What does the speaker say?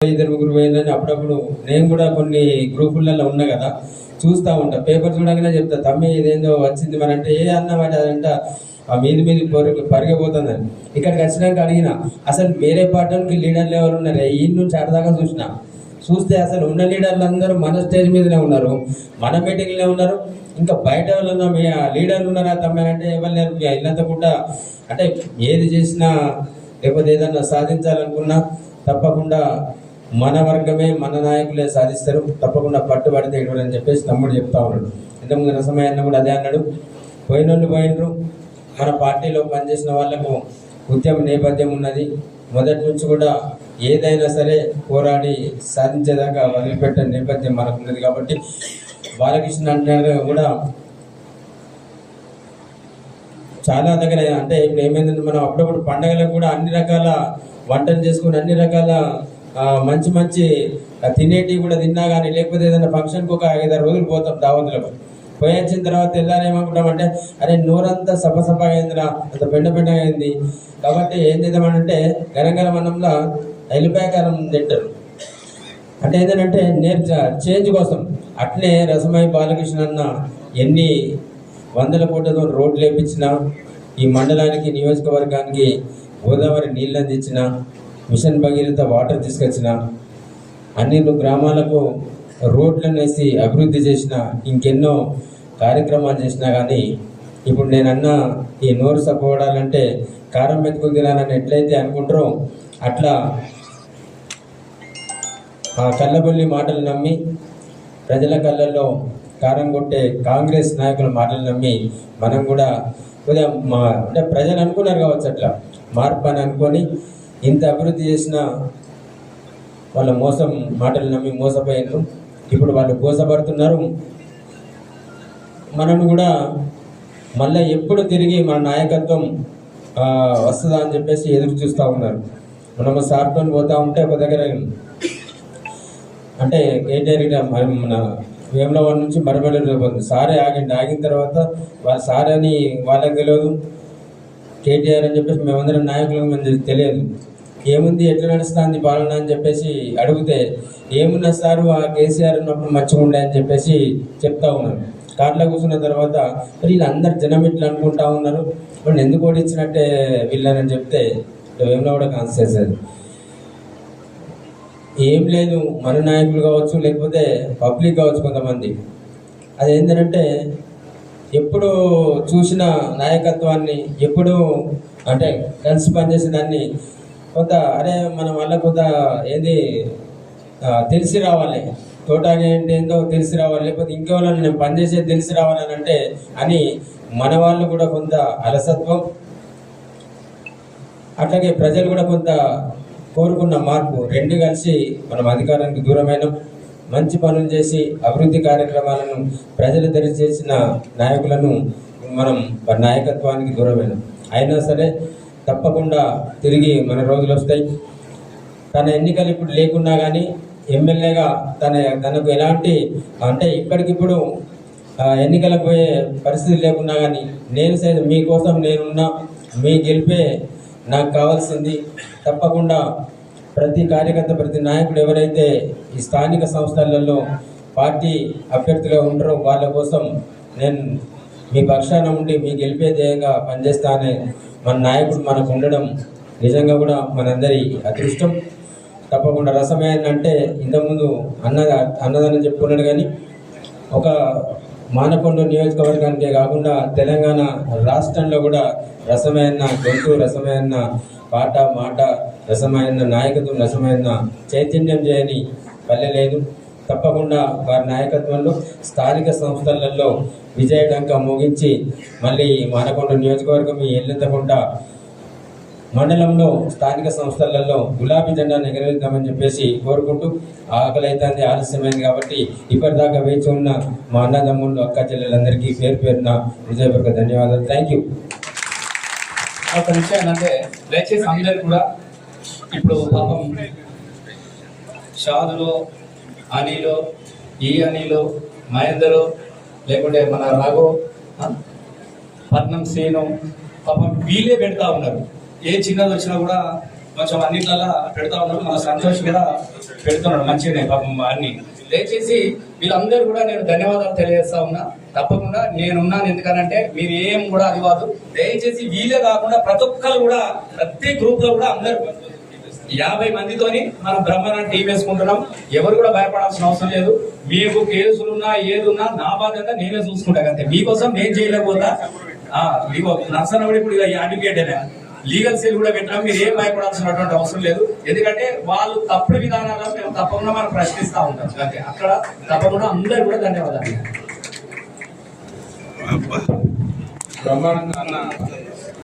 ఇద్దరు ముగ్గురు పోయిందని అప్పుడప్పుడు నేను కూడా కొన్ని గ్రూపులలో ఉన్నా కదా చూస్తా ఉంటా. పేపర్ చూడగానే చెప్తా తమ్మి ఇదేందో వచ్చింది మరి అంటే ఏ అన్నమాట అదంట ఆ మీది మీది పొరుగు పరిగిపోతుందని. ఇక్కడికి వచ్చినాక అడిగిన అసలు వేరే పార్టీకి లీడర్లు ఎవరు ఉన్నారు? ఈ నుంచి అటదాకా చూసిన. చూస్తే అసలు ఉన్న లీడర్లు అందరూ మన స్టేజ్ మీదనే ఉన్నారు. మన మీటింగ్లే ఉన్నారు. ఇంకా బయట వాళ్ళ మీ లీడర్లు ఉన్నారా తమ్మి అంటే ఎవరు లేరు. మీ ఇల్లంతా కూడా అంటే ఏది చేసినా లేకపోతే ఏదన్నా సాధించాలనుకున్నా తప్పకుండా మన వర్గమే మన నాయకులే సాధిస్తారు. తప్పకుండా పట్టుబడితే ఇటువంటి అని చెప్పేసి తమ్ముడు చెప్తా ఉన్నాడు. ఇంతకుముందు రసమయ్యన్న కూడా అదే అన్నాడు. పోయినోళ్ళు పోయినరు. మన పార్టీలో పనిచేసిన వాళ్ళకు ఉద్యమ నేపథ్యం ఉన్నది. మొదటి నుంచి కూడా ఏదైనా సరే పోరాడి సాధించేదాకా వదిలిపెట్టే నేపథ్యం మనకు ఉన్నది కాబట్టి బాలకృష్ణ అంటే కూడా చాలా దగ్గర అంటే ఇప్పుడు ఏమైందంటే మనం అప్పుడప్పుడు పండగలకు కూడా అన్ని రకాల వంటలు చేసుకుని అన్ని రకాల మంచి మంచి తినేటివి కూడా తిన్నా కానీ లేకపోతే ఏదైనా ఫంక్షన్కి ఒక ఐదారు రోజులు పోతాం దావతులకు పోయి వచ్చిన తర్వాత తెల్లారేమనుకుంటామంటే అరే నోరంతా సపసపగా అయిందిరా అంత పెండ పెండగా అయింది కాబట్టి ఏం చేద్దామనంటే గనగన మనంలో ఎల్లిపాయకారం తింటారు. అంటే ఏంటంటే నేర్ చేంజ్ కోసం అట్లే రసమై బాలకృష్ణ అన్న ఎన్ని వందల కోట్లతో రోడ్లు వేపించినా ఈ మండలానికి నియోజకవర్గానికి గోదావరి నీళ్ళు అందించిన మిషన్ భగీరథ వాటర్ తీసుకొచ్చిన అన్ని గ్రామాలకు రోడ్లను వేసి అభివృద్ధి చేసిన ఇంకెన్నో కార్యక్రమాలు చేసినా కానీ ఇప్పుడు నేను అన్న ఈ నోరు సపోవడాలంటే కారం మెతుకులు తినాలని ఎట్లయితే అనుకుంటారో అట్లా ఆ కళ్ళబొల్లి మాటలు నమ్మి ప్రజల కళ్ళల్లో కారం కొట్టే కాంగ్రెస్ నాయకుల మాటలు నమ్మి మనం కూడా ఉదయం మా అంటే ప్రజలు అనుకున్నారు కావచ్చు అట్లా మార్పు అని అనుకొని ఇంత అభివృద్ధి చేసిన వాళ్ళ మోసం మాటలు నమ్మి మోసపోయినారు. ఇప్పుడు వాళ్ళు మోసపడుతున్నారు. మనం కూడా మళ్ళీ ఎప్పుడు తిరిగి మన నాయకత్వం వస్తుందా అని చెప్పేసి ఎదురు చూస్తూ ఉన్నారు. మనం సార్తో పోతూ ఉంటే ఒక దగ్గర అంటే కేటీఆర్ మన వేములవాడ నుంచి మరమల్లి సారే ఆగిండి ఆగిన తర్వాత వాళ్ళ సార్ అని వాళ్ళకి తెలియదు. కేటీఆర్ అని చెప్పేసి మేమందరం నాయకులకు మేము తెలియదు. ఏముంది ఎట్లా నడుస్తుంది పాలన అని చెప్పేసి అడిగితే ఏమున్నా సార్ ఆ కేసీఆర్ ఉన్నప్పుడు మంచిగా అని చెప్పేసి చెప్తా ఉన్నారు. కార్లో కూర్చున్న తర్వాత వీళ్ళందరు జనం ఇట్లా అనుకుంటా ఉన్నారు. వాళ్ళు ఎందుకు ఓడించినట్టే వీళ్ళని చెప్తే వేములవాడ కూడా అది ఏం లేదు మన నాయకులు కావచ్చు లేకపోతే పబ్లిక్ కావచ్చు కొంతమంది. అది ఏంటంటే ఎప్పుడు చూసిన నాయకత్వాన్ని ఎప్పుడు అంటే కలిసి పనిచేసిన దాన్ని కొంత అరే మన వల్ల కొంత ఏది తెలిసి రావాలి. తోటాగా ఏంటి ఏందో తెలిసి రావాలి. లేకపోతే ఇంకెవరైనా నేను పనిచేసేది తెలిసి రావాలని అంటే అని మన వాళ్ళు కూడా కొంత అలసత్వం అట్లాగే ప్రజలు కూడా కొంత కోరుకున్న మార్పు. రెండు కలిసి మనం అధికారానికి దూరమైన. మంచి పనులు చేసి అభివృద్ధి కార్యక్రమాలను ప్రజలు తెలియజేసిన నాయకులను మనం నాయకత్వానికి దూరమైన. అయినా సరే తప్పకుండా తిరిగి మన రోజులు వస్తాయి. తన ఎన్నికలు ఇప్పుడు లేకున్నా కానీ ఎమ్మెల్యేగా తన తనకు ఎలాంటి అంటే ఇప్పటికిప్పుడు ఎన్నికలకు పోయే పరిస్థితి లేకున్నా కానీ నేను సైతం మీకోసం నేనున్నా మీ గెలిపే నాకు కావాల్సింది. తప్పకుండా ప్రతి కార్యకర్త ప్రతి నాయకుడు ఎవరైతే ఈ స్థానిక సంస్థలలో పార్టీ అభ్యర్థిగా ఉంటారో వాళ్ళ కోసం నేను మీ పక్షాన ఉండి మీ గెలిపే ధ్యేయంగా పనిచేస్తానే మన నాయకుడు మనకు ఉండడం నిజంగా కూడా మనందరి అదృష్టం. తప్పకుండా రసమేన అంటే ఇంతకుముందు అన్న అన్నదానం చెప్పుకున్నాడు కానీ ఒక మానకొండ నియోజకవర్గానికే కాకుండా తెలంగాణ రాష్ట్రంలో కూడా రసమైన గొంతు రసమైన పాట మాట రసమైన నాయకత్వం రసమైన చైతన్యం చేయని పల్లె లేదు. తప్పకుండా వారి నాయకత్వంలో స్థానిక సంస్థలలో విజయ డంక మళ్ళీ మానకొండ నియోజకవర్గం ఈ ఎల్లెత్తకుండా మండలంలో స్థానిక సంస్థలలో గులాబీ జెండా ఎగరేద్దామని చెప్పేసి కోరుకుంటూ ఆకలైతే ఆలస్యమైంది కాబట్టి ఇప్పటిదాకా వేచి ఉన్న మా అన్నదమ్ముళ్ళు అక్క చెల్లెలందరికీ పేరు పేరున హృదయపూర్వక ధన్యవాదాలు. థ్యాంక్ యూ ఒక విషయం ఏంటంటే దయచేసి అందరూ కూడా ఇప్పుడు పాపం షాదులో అనిలో ఈ అనిలో మహేందరు లేకుంటే మన రఘు ఆ, పట్నం పాపం వీళ్ళే పెడతా ఉన్నారు. ఏ చిన్నది వచ్చినా కూడా కొంచెం అన్నిట్లలా పెడతా ఉన్నారు. మన సంతోష్ కూడా పెడుతున్నాడు మంచిగానే పాపం అన్ని. దయచేసి వీళ్ళందరూ కూడా నేను ధన్యవాదాలు తెలియజేస్తా ఉన్నా. తప్పకుండా నేనున్నాను ఎందుకనంటే మీరు ఏం కూడా అది కాదు. దయచేసి వీలే కాకుండా ప్రతి ఒక్కరు కూడా ప్రతి గ్రూప్లో కూడా అందరు యాభై మందితోని మనం బ్రహ్మాండ టీం వేసుకుంటున్నాం. ఎవరు కూడా భయపడాల్సిన అవసరం లేదు. మీకు కేసులున్నా ఏదున్నా నా బాధ్యత నేనే చూసుకుంటా అంతే. మీకోసం నేను చేయలేకపోతా. ఆ, మీకు నర్సన కూడా ఇప్పుడు అడ్వకేట్ లీగల్ సెల్ కూడా పెట్టినా మీరు ఏం భయపడాల్సినటువంటి అవసరం లేదు. ఎందుకంటే వాళ్ళు తప్పుడు విధానాలను మేము తప్పకుండా మనం ప్రశ్నిస్తూ ఉంటాం. అంతే. అక్కడ తప్పకుండా అందరు కూడా ధన్యవాదాలు. బ్రహ్మాండంగా